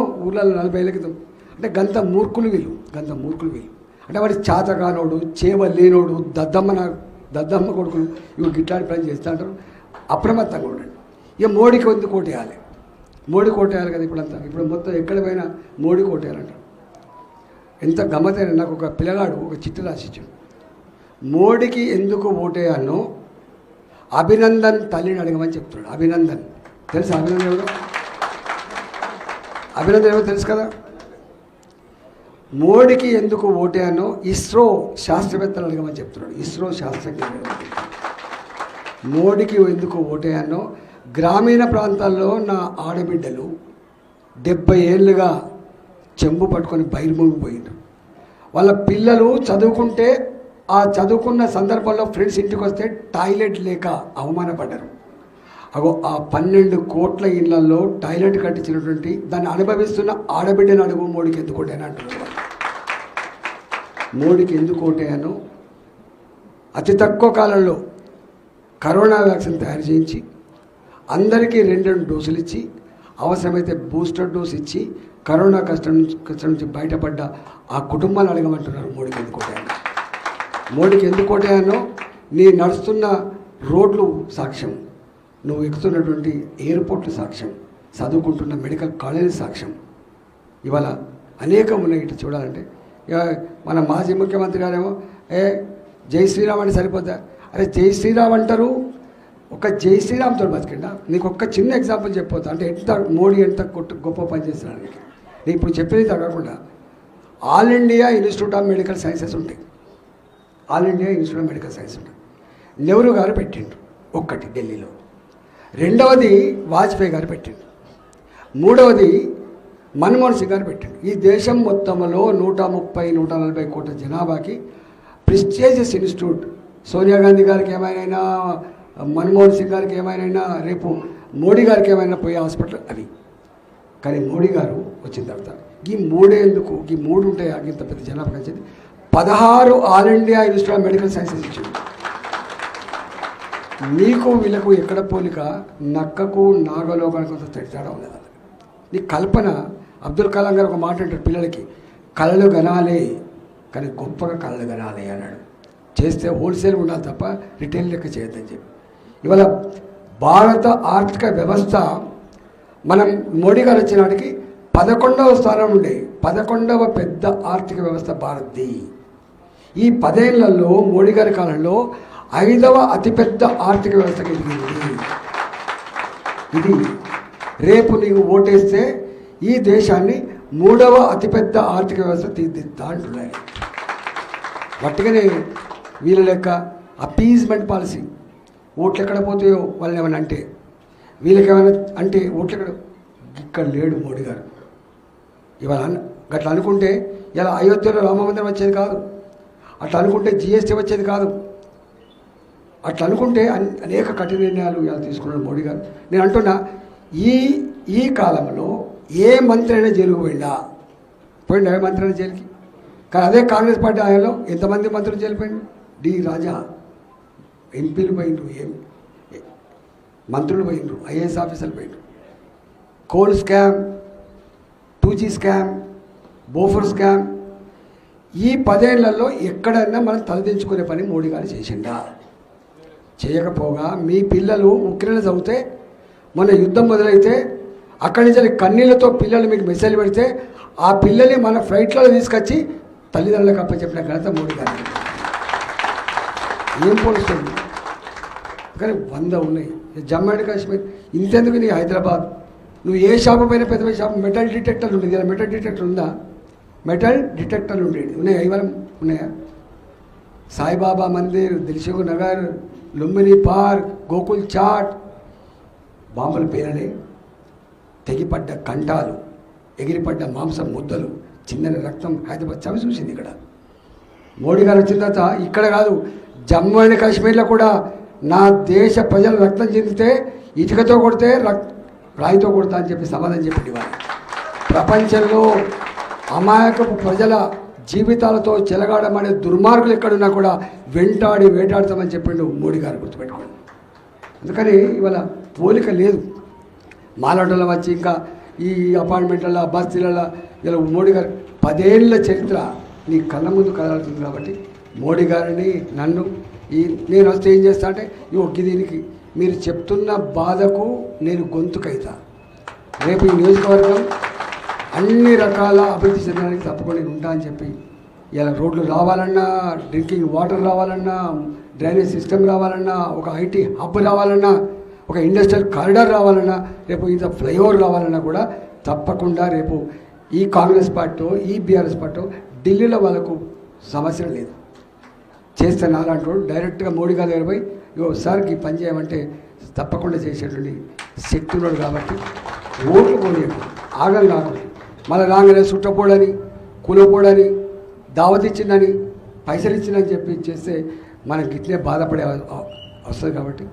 ఊళ్ళలో నలభై ఏళ్ళ క్రితం. అంటే గంత మూర్ఖులు వీళ్ళు. గంత మూర్ఖులు వీళ్ళు. అంటే వాడి చాతగానోడు చేవ లేనోడు దద్దమ్మ దద్దమ్మ కొడుకులు ఇవి గిట్లాడి పని చేస్తూ అంటారు. అప్రమత్తంగా ఉండండి. ఇక మోడీకి వంతు కోటేయాలి మోడీ కోటేయాలి కదా ఇప్పుడంతా. ఇప్పుడు మొత్తం ఎక్కడ పోయినా మోడీ కోటేయాలంటారు. ఎంత గమ్మతైన నాకు ఒక పిల్లగాడు ఒక చిట్టు రాసిచ్చాడు. మోడీకి ఎందుకు ఓటేయాలనో అభినందన్ తల్లిని అడగమని చెప్తున్నాడు. అభినందన్. తెలుసా అభినందన్ ఎవరు? అభినందన ఏమో తెలుసు కదా? మోడీకి ఎందుకు ఓటానో ఇస్రో శాస్త్రవేత్తలు అడగమని చెప్తున్నాడు. ఇస్రో శాస్త్రజ్ఞులు. మోడీకి ఎందుకు ఓటానో గ్రామీణ ప్రాంతాల్లో నా ఆడబిడ్డలు డెబ్బై ఏళ్ళుగా చెంబు పట్టుకొని బయలుమూగిపోయిండ్రు వాళ్ళ పిల్లలు చదువుకుంటే ఆ చదువుకున్న సందర్భంలో ఫ్రెండ్స్ ఇంటికి వస్తే టాయిలెట్ లేక అవమానపడ్డారు. అగో ఆ పన్నెండు కోట్ల ఇళ్ళలో టాయిలెట్ కట్టించినటువంటి దాన్ని అనుభవిస్తున్న ఆడబిడ్డను అడుగు మోడీకి ఎందుకు అంటున్నారు మోడీకి ఎందుకు అతి తక్కువ కాలంలో కరోనా వ్యాక్సిన్ తయారు చేయించి అందరికీ రెండు రెండు డోసులు ఇచ్చి అవసరమైతే బూస్టర్ డోస్ ఇచ్చి కరోనా కష్టం కష్టం నుంచి బయటపడ్డ ఆ కుటుంబాలు అడగమంటున్నారు మోడీకి ఎందుకు మోడీకి ఎందుకు నీ నడుస్తున్న రోడ్లు సాక్ష్యం. నువ్వు ఎక్కుతున్నటువంటి ఎయిర్పోర్ట్ సాక్ష్యం చదువుకుంటున్న మెడికల్ కాలేజీ సాక్ష్యం. ఇవాళ అనేకం ఉన్నాయి ఇటు చూడాలంటే. ఇక మన మాజీ ముఖ్యమంత్రి గారేమో ఏ జై శ్రీరామ్ అంటే సరిపోతా అరే జై శ్రీరామ్ అంటారు. ఒక జై శ్రీరామ్తో బతికిండా? నీకు ఒక్క చిన్న ఎగ్జాంపుల్ చెప్పొద్దు? అంటే ఎంత మోడీ ఎంత గొప్ప- గొప్ప పని చేస్తున్నానికి నీకు? నేను ఇప్పుడు చెప్పేది తగ్గకుండా all India institute of medical sciences ఉంటాయి. All India institute of medical science ఉంటాయి. నెహ్రూ గారు పెట్టిండు ఒక్కటి ఢిల్లీలో. రెండవది వాజ్పేయి గారు పెట్టింది. మూడవది మన్మోహన్ సింగ్ గారు పెట్టిండు ఈ దేశం మొత్తంలో నూట ముప్పై నూట నలభై కోట్ల జనాభాకి ప్రిస్టేజియస్ ఇన్స్టిట్యూట్. సోనియా గాంధీ గారికి ఏమైనా మన్మోహన్ సింగ్ గారికి ఏమైనా రేపు మోడీ గారికి ఏమైనా పోయే హాస్పిటల్ అవి కానీ మోడీ గారు వచ్చిన తర్వాత ఈ మూడే ఎందుకు? ఈ మూడు ఉంటాయి? ఇంత పెద్ద జనాభా వచ్చింది పదహారు all India institute of medical sciences ఇచ్చింది. నీకు వీళ్ళకు ఎక్కడ పోలిక? నక్కకు నాగలోకానికి తేడా ఉన్నది నీ కల్పన అబ్దుల్ కలాం గారు ఒక మాట అంటారు పిల్లలకి కళలు గనాలే కానీ గొప్పగా కళలు గనాలే అన్నాడు. చేస్తే హోల్సేల్ ఉండాలి తప్ప రిటైల్ లెక్క చేయొద్దని చెప్పి. ఇవాళ భారత ఆర్థిక వ్యవస్థ మనం మోడీ గారు వచ్చినాడికి పదకొండవ స్థానం ఉండే పదకొండవ పెద్ద ఆర్థిక వ్యవస్థ భారత్ది. ఈ పదేళ్ళలో మోడీ గారి కాలంలో ఐదవ అతిపెద్ద ఆర్థిక వ్యవస్థ కలిగింది ఇది రేపు నీవు ఓటేస్తే ఈ దేశాన్ని మూడవ అతిపెద్ద ఆర్థిక వ్యవస్థ తీర్దిద్దా అంటున్నాయి. వట్టిగానే వీళ్ళ లెక్క అపీజ్మెంట్ పాలసీ. ఓట్లు ఎక్కడ పోతాయో వాళ్ళని ఏమైనా అంటే వీళ్ళకి ఏమైనా అంటే ఓట్లు ఎక్కడ? ఇక్కడ లేడు మోడీ గారు. ఇవాళ అట్లా గట్లా అనుకుంటే ఇలా అయోధ్యలో రామ మందిరం వచ్చేది కాదు. అట్లా అనుకుంటే జిఎస్టీ వచ్చేది కాదు. అట్లా అనుకుంటే అనేక కఠిన నిర్ణయాలు ఇలా తీసుకున్నాడు మోడీ గారు. నేను అంటున్నా ఈ ఈ కాలంలో ఏ మంత్రి అయినా జైలుకు పోయిందా పోయిండా ఏ మంత్రి అయినా జైలుకి? కానీ అదే కాంగ్రెస్ పార్టీ ఆయనలో ఎంతమంది మంత్రులు జైలుపోయిండు డి రాజా. ఎంపీలు పోయిండ్రు ఏం? మంత్రులు పోయిండ్రు ఐఏఎస్ ఆఫీసర్లు పోయిండ్రు. Coal scam two G scam Bofors scam ఈ పదేళ్ళలో ఎక్కడైనా మనం తలదించుకునే పని మోడీ గారు చేసిండా? చేయకపోగా మీ పిల్లలు ఉక్రెయిన్ చదివితే మన యుద్ధం మొదలైతే అక్కడి నుంచి కన్నీళ్ళతో పిల్లలు మీకు మెసేజ్ పెడితే ఆ పిల్లల్ని మన ఫ్లైట్లలో తీసుకొచ్చి తల్లిదండ్రులకు అప్పచెప్పిన ఘనత మోడీ గారు. ఏం పోలుస్తుంది కానీ వంద ఉన్నాయి. జమ్మూ అండ్ కాశ్మీర్ ఇంతెందుకు నీ హైదరాబాద్? నువ్వు ఏ షాపు పైన పెద్ద పెద్ద షాపు? మెటల్ డిటెక్టర్ ఉండేది ఇలా మెటల్ డిటెక్టర్ ఉందా? మెటల్ డిటెక్టర్ ఉండేది ఉన్నాయా ఇవాళ ఉన్నాయా? సాయిబాబా మందిర్ దిల్సుఖ్ నగర్ లుంబిని పార్క్ గోకుల్ చాట్. బాంబులు పేరలే. తెగిపడ్డ కంఠాలు ఎగిరిపడ్డ మాంసం ముద్దలు చిన్నని రక్తం హైదరాబాద్ చవి చూసింది ఇక్కడ. మోడీ గారు వచ్చిన తర్వాత ఇక్కడ కాదు జమ్మూ అండ్ కాశ్మీర్లో కూడా నా దేశ ప్రజలు రక్తం చెందితే ఇటుకతో కొడితే రక్ రాయితో కొడతా అని చెప్పి సమాధానం చెప్పింది వాళ్ళు. ప్రపంచంలో అమాయకపు ప్రజల జీవితాలతో చెలగాడమనే దుర్మార్గులు ఎక్కడున్నా కూడా వెంటాడి వేటాడతామని చెప్పిండు మోడీ గారు గుర్తుపెట్టుకోండి. అందుకని ఇవాళ పోలిక లేదు. మాలాటలో వచ్చి ఇంకా ఈ అపార్ట్మెంట్లలో బస్తీలలో ఇలా మోడీ గారు పదేళ్ళ చరిత్ర నీ కళ్ళ ముందు కదలుతుంది కాబట్టి మోడీ గారిని నన్ను ఈ నేను వస్తే ఏం చేస్తా అంటే ఇగో దీనికి మీరు చెప్తున్న బాధకు నేను గొంతుకైతా. రేపు ఈ నియోజకవర్గం అన్ని రకాల అభివృద్ధి చెందడానికి తప్పకుండా ఉంటా అని చెప్పి ఇలా రోడ్లు రావాలన్నా డ్రింకింగ్ వాటర్ రావాలన్నా డ్రైనేజ్ సిస్టమ్ రావాలన్నా ఒక ఐటీ హబ్ రావాలన్నా ఒక ఇండస్ట్రియల్ కారిడార్ రావాలన్నా రేపు ఇంత ఫ్లైఓవర్ రావాలన్నా కూడా తప్పకుండా రేపు ఈ కాంగ్రెస్ పార్టీ ఈ బీఆర్ఎస్ పార్టీ ఢిల్లీలో వాళ్ళకు సమస్య లేదు. చేస్తే నాలాంటి డైరెక్ట్గా మోడీ గారి దగ్గర పోయి ఇగో సార్కి ఈ పని చేయమంటే తప్పకుండా చేసేటువంటి శక్తి ఉన్నాడు కాబట్టి ఓట్లు కొనియడు. ఆగం కాకుండా. మళ్ళీ రాగానే చుట్టపోడని కూలపోడని దావత్ ఇచ్చిందని పైసలు ఇచ్చిందని చెప్పి చేస్తే మనకి ఇట్లే బాధపడే వస్తుంది కాబట్టి